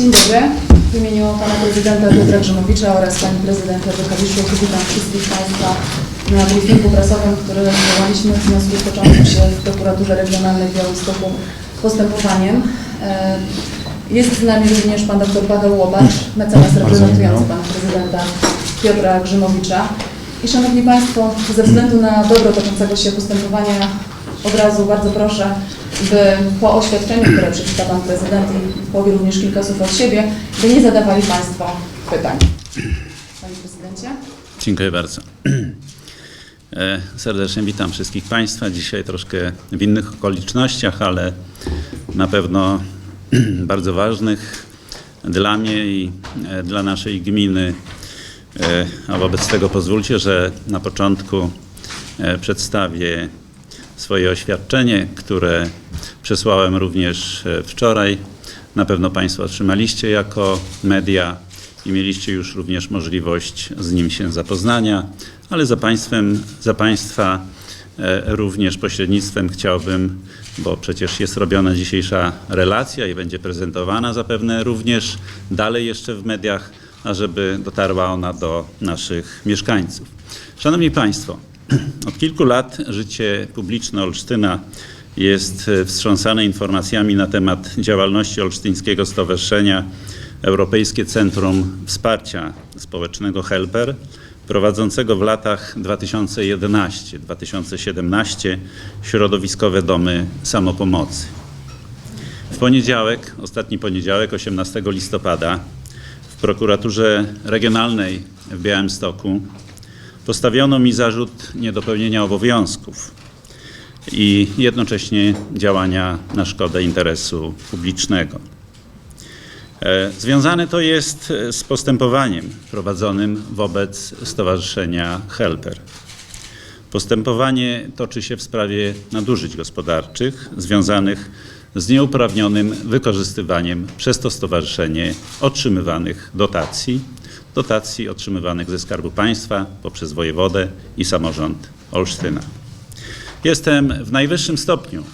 Dzień dobry. W imieniu pana prezydenta Piotra Grzymowicza oraz pani prezydent Ewy Kawiszu witam wszystkich państwa na briefingu prasowym, który zwołaliśmy w związku z toczącym się w prokuraturze regionalnej w Białymstoku postępowaniem. E, Jest z nami również pan dr Paweł Łobacz, mecenas reprezentujący pana prezydenta Piotra Grzymowicza. I szanowni państwo, ze względu na dobro toczącego się postępowania od razu bardzo proszę, by po oświadczeniu, które przeczyta Pan Prezydent i powie również kilka słów od siebie, by nie zadawali Państwo pytań. Panie Prezydencie. Dziękuję bardzo. E, Serdecznie witam wszystkich Państwa. Dzisiaj troszkę w innych okolicznościach, ale na pewno bardzo ważnych dla mnie i e, dla naszej gminy. E, A wobec tego pozwólcie, że na początku przedstawię swoje oświadczenie, które przesłałem również e, wczoraj. Na pewno Państwo otrzymaliście jako media i mieliście już również możliwość z nim się zapoznania, ale za Państwem, za Państwa e, również pośrednictwem chciałbym, bo przecież jest robiona dzisiejsza relacja i będzie prezentowana zapewne również dalej jeszcze w mediach, ażeby dotarła ona do naszych mieszkańców. Szanowni Państwo, od kilku lat życie publiczne Olsztyna jest e, wstrząsane informacjami na temat działalności Olsztyńskiego Stowarzyszenia Europejskie Centrum Wsparcia Społecznego Helper, prowadzącego w latach 2011-2017 środowiskowe domy samopomocy. W poniedziałek, ostatni poniedziałek, 18 listopada, w prokuraturze regionalnej w Białymstoku postawiono mi zarzut niedopełnienia obowiązków i jednocześnie działania na szkodę interesu publicznego. E, Związane to jest e, z postępowaniem prowadzonym wobec Stowarzyszenia Helper. Postępowanie toczy się w sprawie nadużyć gospodarczych związanych z nieuprawnionym wykorzystywaniem przez to stowarzyszenie otrzymywanych dotacji, dotacji otrzymywanych ze Skarbu Państwa poprzez wojewodę i samorząd Olsztyna. Jestem w najwyższym stopniu,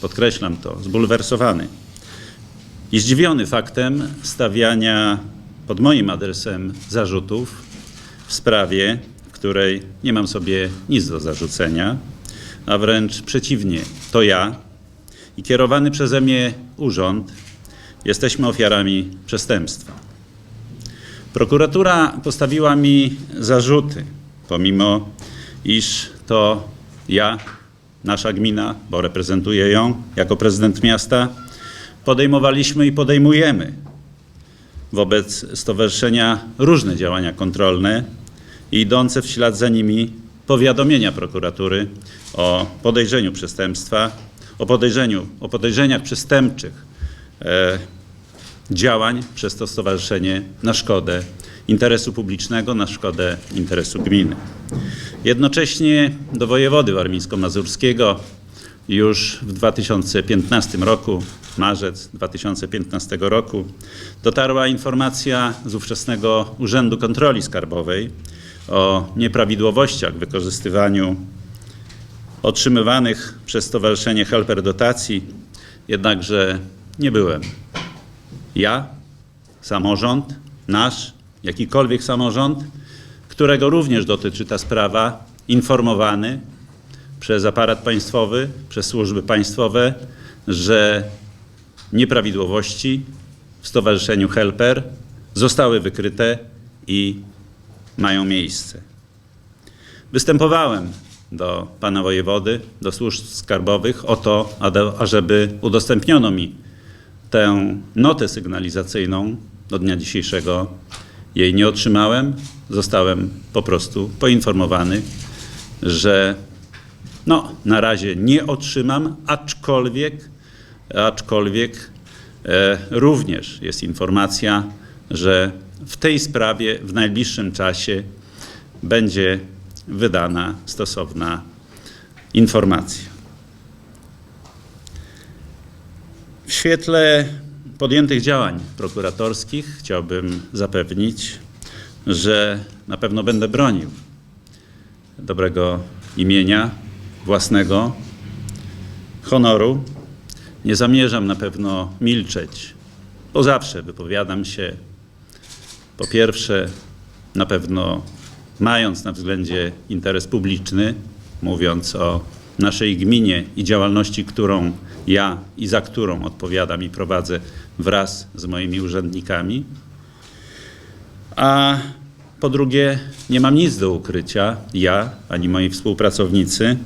podkreślam to, zbulwersowany i zdziwiony faktem stawiania pod moim adresem zarzutów w sprawie, w której nie mam sobie nic do zarzucenia, a wręcz przeciwnie, to ja i kierowany przeze mnie urząd jesteśmy ofiarami przestępstwa. Prokuratura postawiła mi zarzuty, pomimo iż to ja, nasza gmina, bo reprezentuję ją jako prezydent miasta, podejmowaliśmy i podejmujemy wobec stowarzyszenia różne działania kontrolne i idące w ślad za nimi powiadomienia prokuratury o podejrzeniu przestępstwa, o, podejrzeniu, o podejrzeniach przestępczych e, działań przez to stowarzyszenie na szkodę interesu publicznego, na szkodę interesu gminy. Jednocześnie do wojewody warmińsko-mazurskiego już w 2015 roku, marzec 2015 roku, dotarła informacja z ówczesnego Urzędu Kontroli Skarbowej o nieprawidłowościach w wykorzystywaniu otrzymywanych przez Stowarzyszenie Helper dotacji, jednakże nie byłem ja, samorząd, nasz, jakikolwiek samorząd, którego również dotyczy ta sprawa, informowany przez aparat państwowy, przez służby państwowe, że nieprawidłowości w Stowarzyszeniu Helper zostały wykryte i mają miejsce. Występowałem do pana wojewody, do służb skarbowych o to, ażeby udostępniono mi tę notę sygnalizacyjną. Do dnia dzisiejszego jej nie otrzymałem. Zostałem po prostu poinformowany, że no, na razie nie otrzymam, aczkolwiek, aczkolwiek e, również jest informacja, że w tej sprawie w najbliższym czasie będzie wydana stosowna informacja. W świetle podjętych działań prokuratorskich chciałbym zapewnić, że na pewno będę bronił dobrego imienia własnego, honoru. Nie zamierzam na pewno milczeć bo zawsze wypowiadam się po pierwsze, na pewno mając na względzie interes publiczny, mówiąc o naszej gminie i działalności, którą ja i za którą odpowiadam i prowadzę wraz z moimi urzędnikami. A po drugie, nie mam nic do ukrycia, ja ani moi współpracownicy,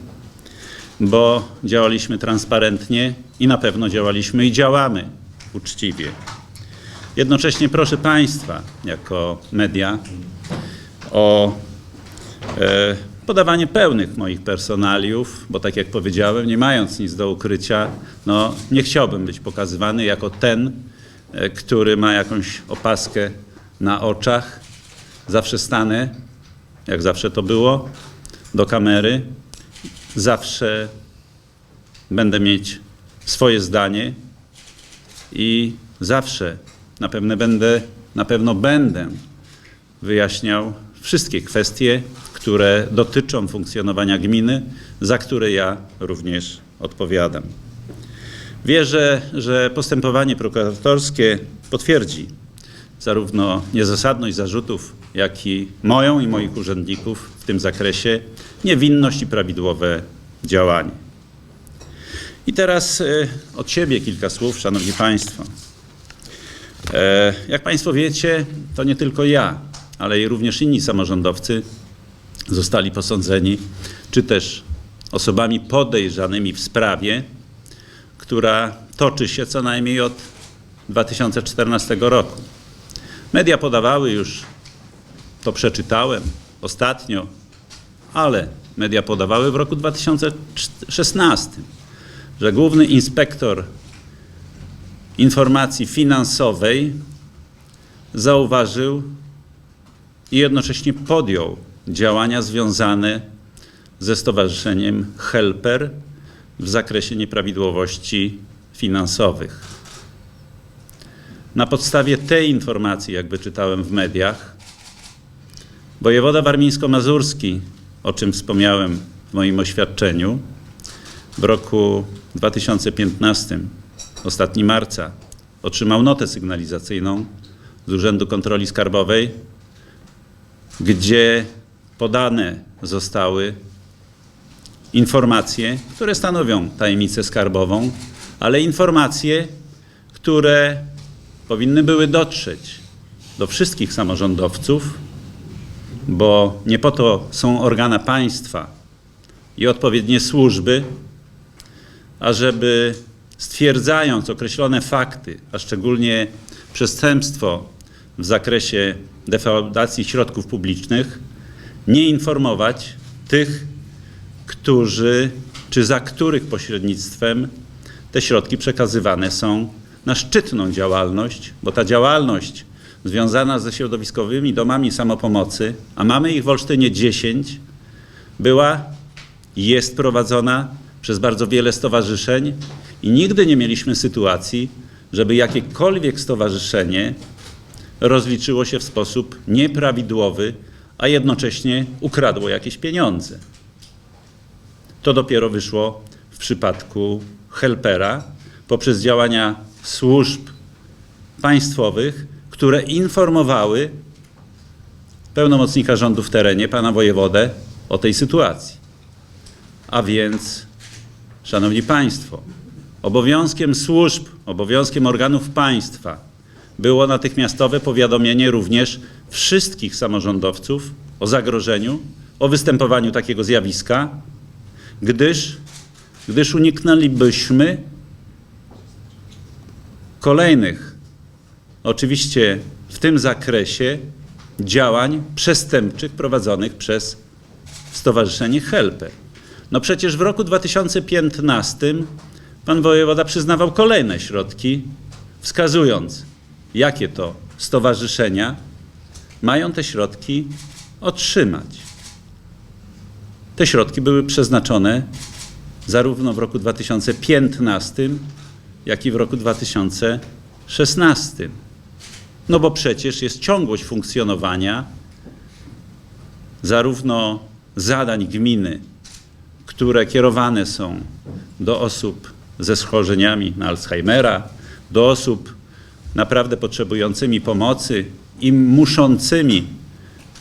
bo działaliśmy transparentnie i na pewno działaliśmy i działamy uczciwie. Jednocześnie proszę Państwa, jako media, o e, podawanie pełnych moich personaliów, bo tak jak powiedziałem, nie mając nic do ukrycia, no, nie chciałbym być pokazywany jako ten, e, który ma jakąś opaskę na oczach. Zawsze stanę, jak zawsze to było, do kamery. Zawsze będę mieć swoje zdanie i zawsze na pewno będę, na pewno będę wyjaśniał wszystkie kwestie, które dotyczą funkcjonowania gminy, za które ja również odpowiadam. Wierzę, że postępowanie prokuratorskie potwierdzi zarówno niezasadność zarzutów, jak i moją i moich urzędników w tym zakresie, niewinność i prawidłowe działanie. I teraz e, od siebie kilka słów, Szanowni Państwo. E, Jak Państwo wiecie, to nie tylko ja, ale i również inni samorządowcy zostali posądzeni, czy też osobami podejrzanymi w sprawie, która toczy się co najmniej od 2014 roku. Media podawały już, to przeczytałem ostatnio, ale media podawały w roku 2016, że główny inspektor informacji finansowej zauważył i jednocześnie podjął działania związane ze stowarzyszeniem Helper w zakresie nieprawidłowości finansowych. Na podstawie tej informacji, jakby czytałem w mediach, wojewoda warmińsko-mazurski, o czym wspomniałem w moim oświadczeniu, w roku 2015, ostatni marca, otrzymał notę sygnalizacyjną z Urzędu Kontroli Skarbowej, gdzie podane zostały informacje, które stanowią tajemnicę skarbową, ale informacje, które powinny były dotrzeć do wszystkich samorządowców, bo nie po to są organa państwa i odpowiednie służby, ażeby stwierdzając określone fakty, a szczególnie przestępstwo w zakresie defraudacji środków publicznych, nie informować tych, którzy czy za których pośrednictwem te środki przekazywane są na szczytną działalność, bo ta działalność związana ze środowiskowymi domami samopomocy, a mamy ich w Olsztynie 10, była i jest prowadzona przez bardzo wiele stowarzyszeń i nigdy nie mieliśmy sytuacji, żeby jakiekolwiek stowarzyszenie rozliczyło się w sposób nieprawidłowy, a jednocześnie ukradło jakieś pieniądze. To dopiero wyszło w przypadku Helpera poprzez działania służb państwowych, które informowały pełnomocnika rządu w terenie, pana wojewodę, o tej sytuacji. A więc, Szanowni Państwo, obowiązkiem służb, obowiązkiem organów państwa było natychmiastowe powiadomienie również wszystkich samorządowców o zagrożeniu, o występowaniu takiego zjawiska, gdyż, gdyż uniknęlibyśmy kolejnych, oczywiście w tym zakresie, działań przestępczych prowadzonych przez Stowarzyszenie Helper. No przecież w roku 2015 pan wojewoda przyznawał kolejne środki, wskazując, jakie to stowarzyszenia mają te środki otrzymać. Te środki były przeznaczone zarówno w roku 2015, jak i w roku 2016. No bo przecież jest ciągłość funkcjonowania zarówno zadań gminy, które kierowane są do osób ze schorzeniami na Alzheimera, do osób naprawdę potrzebującymi pomocy i muszącymi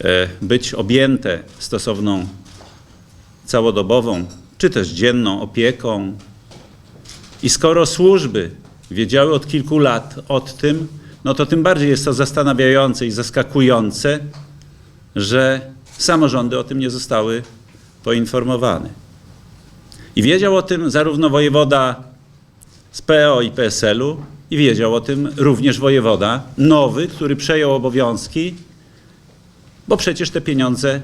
e, być objęte stosowną całodobową czy też dzienną opieką. I skoro służby wiedziały od kilku lat o tym, no to tym bardziej jest to zastanawiające i zaskakujące, że samorządy o tym nie zostały poinformowane. I wiedział o tym zarówno wojewoda z PO i PSL-u, i wiedział o tym również wojewoda nowy, który przejął obowiązki, bo przecież te pieniądze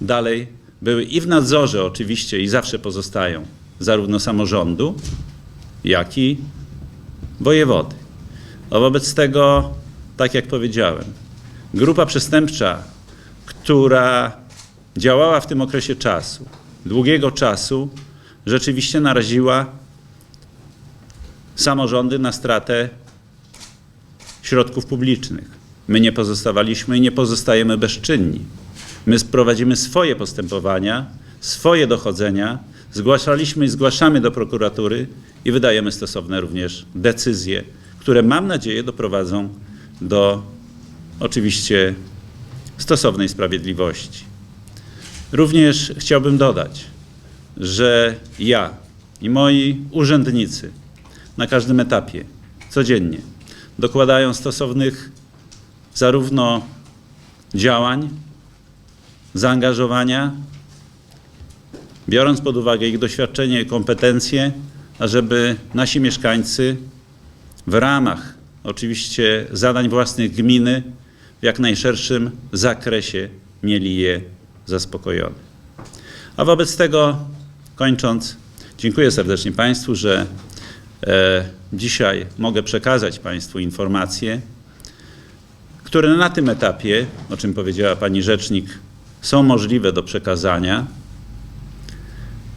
dalej były i w nadzorze oczywiście i zawsze pozostają zarówno samorządu, jak i wojewody. A wobec tego, tak jak powiedziałem, grupa przestępcza, która działała w tym okresie czasu, długiego czasu, rzeczywiście naraziła samorządy na stratę środków publicznych. My nie pozostawaliśmy i nie pozostajemy bezczynni. My prowadzimy swoje postępowania, swoje dochodzenia, zgłaszaliśmy i zgłaszamy do prokuratury i wydajemy stosowne również decyzje, które mam nadzieję doprowadzą do oczywiście stosownej sprawiedliwości. Również chciałbym dodać, że ja i moi urzędnicy na każdym etapie, codziennie, dokładają stosownych zarówno działań, zaangażowania, biorąc pod uwagę ich doświadczenie i kompetencje, ażeby nasi mieszkańcy w ramach oczywiście zadań własnych gminy w jak najszerszym zakresie mieli je zaspokojone. A wobec tego, kończąc, dziękuję serdecznie Państwu, że dzisiaj mogę przekazać Państwu informacje, które na tym etapie, o czym powiedziała Pani Rzecznik, są możliwe do przekazania.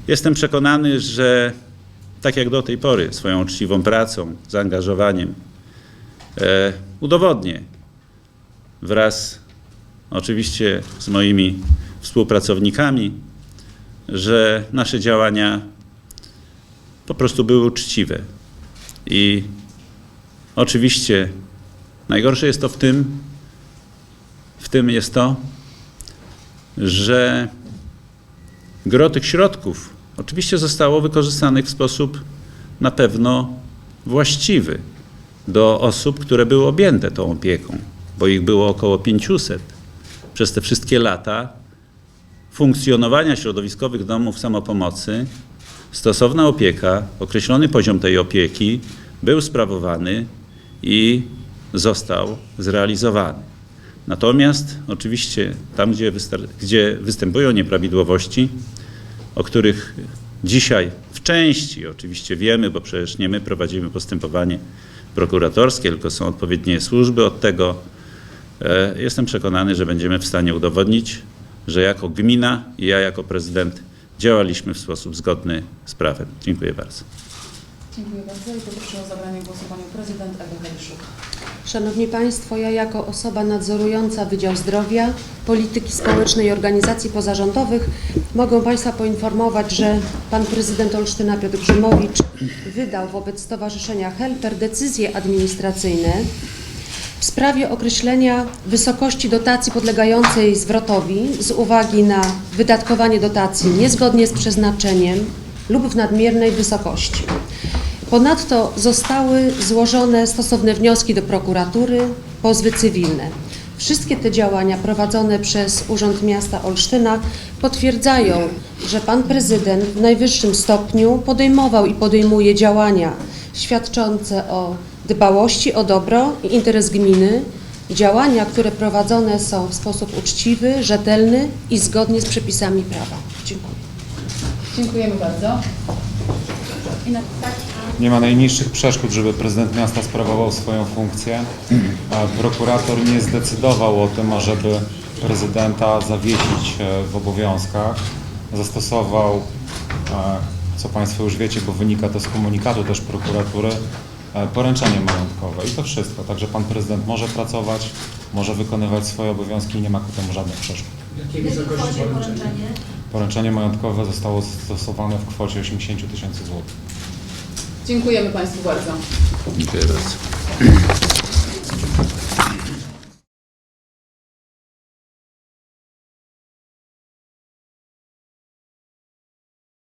Jestem przekonany, że tak jak do tej pory swoją uczciwą pracą, zaangażowaniem e, udowodnię wraz oczywiście z moimi współpracownikami, że nasze działania po prostu były uczciwe. I oczywiście najgorsze jest to w tym, w tym jest to, że gro tych środków oczywiście zostało wykorzystanych w sposób na pewno właściwy do osób, które były objęte tą opieką, bo ich było około 500 przez te wszystkie lata funkcjonowania środowiskowych domów samopomocy. Stosowna opieka, określony poziom tej opieki był sprawowany i został zrealizowany. Natomiast oczywiście tam, gdzie, gdzie występują nieprawidłowości, o których dzisiaj w części oczywiście wiemy, bo przecież nie my prowadzimy postępowanie prokuratorskie, tylko są odpowiednie służby od tego. E, Jestem przekonany, że będziemy w stanie udowodnić, że jako gmina i ja jako prezydent działaliśmy w sposób zgodny z prawem. Dziękuję bardzo. Dziękuję bardzo i poproszę o zabranie głosu Panią Prezydent Ewę Kaliszuk. Szanowni Państwo, ja jako osoba nadzorująca Wydział Zdrowia, Polityki Społecznej i Organizacji Pozarządowych mogę Państwa poinformować, że Pan Prezydent Olsztyna Piotr Grzymowicz wydał wobec Stowarzyszenia Helper decyzje administracyjne w sprawie określenia wysokości dotacji podlegającej zwrotowi z uwagi na wydatkowanie dotacji niezgodnie z przeznaczeniem lub w nadmiernej wysokości. Ponadto zostały złożone stosowne wnioski do prokuratury, pozwy cywilne. Wszystkie te działania prowadzone przez Urząd Miasta Olsztyna potwierdzają, że pan prezydent w najwyższym stopniu podejmował i podejmuje działania świadczące o dbałości o dobro i interes gminy, działania, które prowadzone są w sposób uczciwy, rzetelny i zgodnie z przepisami prawa. Dziękuję. Dziękujemy bardzo. I na... Nie ma najniższych przeszkód, żeby prezydent miasta sprawował swoją funkcję. A Prokurator nie zdecydował o tym, ażeby prezydenta zawiesić e, w obowiązkach. Zastosował, e, co Państwo już wiecie, bo wynika to z komunikatu też prokuratury, poręczenie majątkowe. I to wszystko. Także Pan prezydent może pracować, może wykonywać swoje obowiązki i nie ma ku temu żadnych przeszkód. Jakiej wysokości poręczenie? Poręczenie majątkowe zostało zastosowane w kwocie 80 tysięcy złotych. Dziękujemy Państwu bardzo. Dziękuję bardzo.